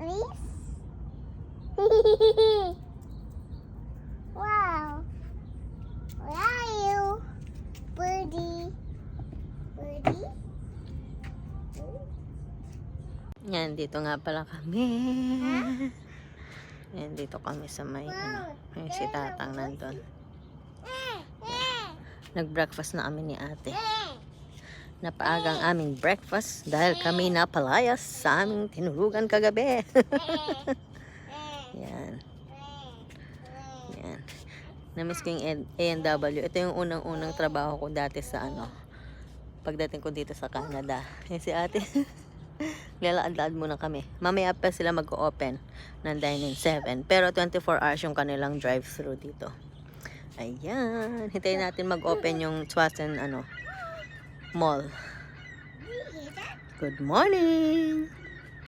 Please? wow. Where are you? Birdie. Birdie? Yan, dito nga pala kami. Yan, dito kami sa may, ano, yung si Tatang nandun. Nag-breakfast na kami ni ate. Napaagang aming breakfast dahil kami napalayas sa aming tinurugan kagabi. Yan, yan. Namiss ko yung A&W. Ito yung unang-unang trabaho ko dati sa ano, pagdating ko dito sa Canada. Yan si ate. Lalakad-lakad muna kami. Mamaya pa sila mag-open ng Dining 7. Pero 24 hours yung kanilang drive-thru dito. Ayan. Hintayin natin mag-open yung Swasen ano, mall. Good morning!